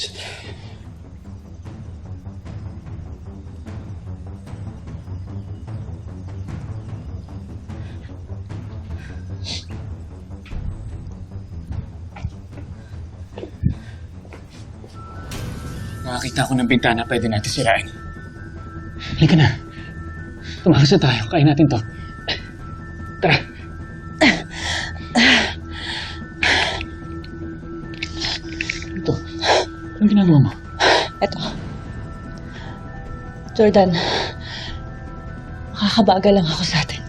Nakakita ko ng bintana pwede natin sirain. Halika na. Tumakas na tayo. Kain natin to. Mo? Eto. Jordan, makakabagal lang ako sa atin.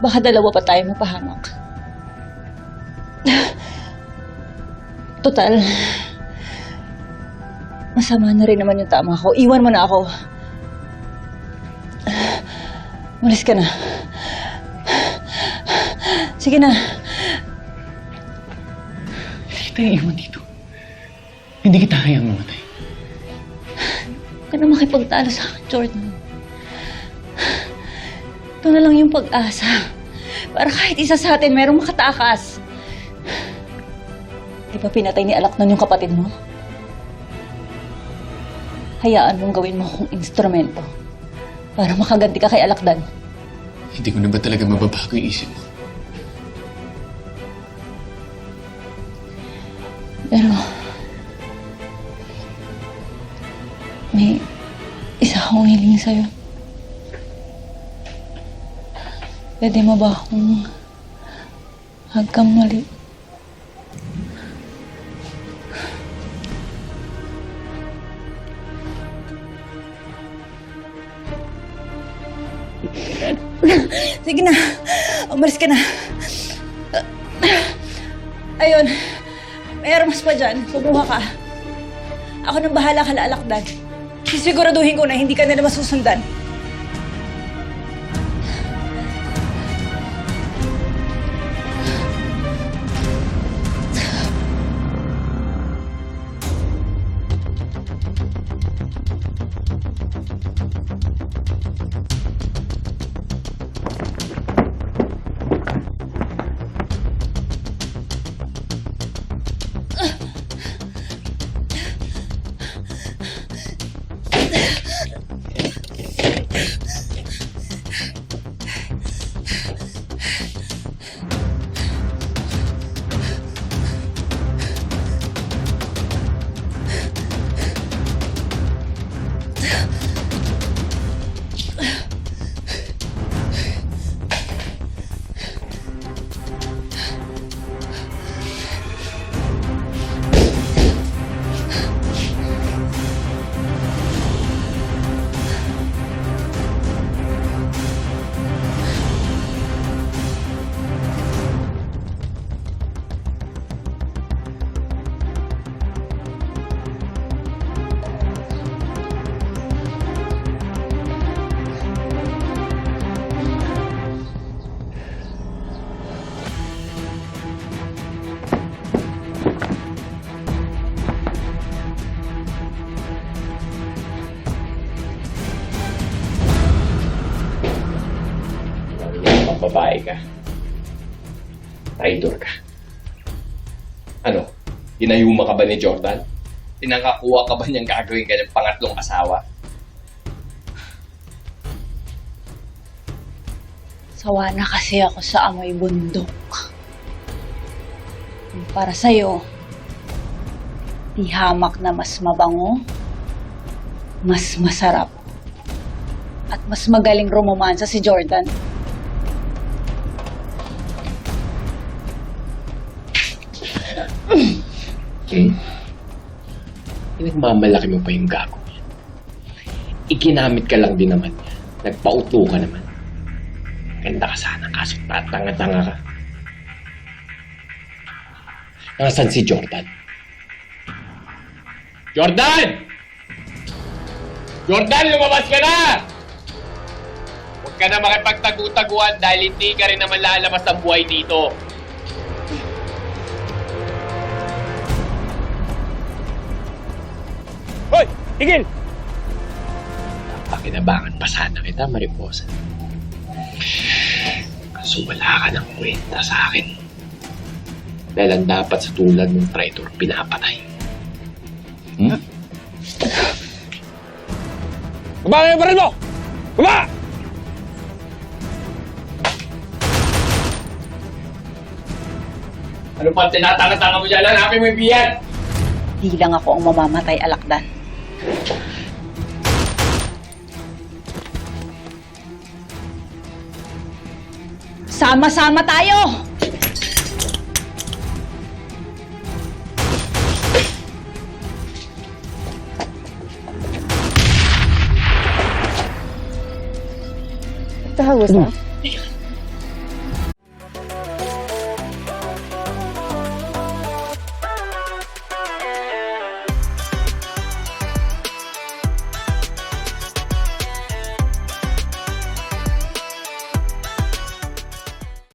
Baka dalawa pa tayo mapahamak. Total, masama na rin naman yung tama ko. Iwan mo na ako. Malis ka na. Sige na. Kita yung iwan dito. Hindi kita hayang mamatay. Huwag ka na makipagtalo sa akin, Jordan. Ito na lang yung pag-asa. Para kahit isa sa atin merong makatakas. Di ba pinatay ni Alaknon yung kapatid mo? Hayaan mong gawin mo akong instrumento para makaganti ka kay Alakdan. Hindi ko na ba talaga mababago yung isip mo? Pero... hiling sa'yo. Pwede mo ba akong hagkang mali? Sige na. Umalis ka na. Ayun. May armas pa dyan. Kumuha ka. Ako nang bahala ka lalakdan. Sisiguraduhin ko na hindi ka nila masusundan. Babae ka. Traitor ka. Ano? Ginayuma ka ba ni Jordan? Pinangkakuha ka ba niyang gagawin ka ng pangatlong asawa? Sawa na kasi ako sa amoy bundok. Para sa'yo, di hamak na mas mabango, mas masarap, at mas magaling rumomansa si Jordan. Hmm? Pinagmamalaki mo pa yung gago niya. Iginamit ka lang din naman niya. Nagpauto ka naman. Ganda ka sana, kaso tatanga-tanga ka. Nasaan si Jordan? Jordan! Jordan, lumabas ka na! Huwag ka na makipagtagu-taguan dahil hindi ka rin naman lalabas ng buhay dito. Hoy! Tigil! Pakinabangan pa sana kita, Mariposa. Kaso wala ka ng kwenta sa akin. Dahil ang dapat sa tulad ng traitor, pinapatay. Hmm? Baba kayo baril mo! Baba! Ano pa tinatanga-tanga mo dyan? Hanapin mo yung biyan! Di lang ako ang mamamatay, Alakdan. Sama-sama tayo! What the hell was that?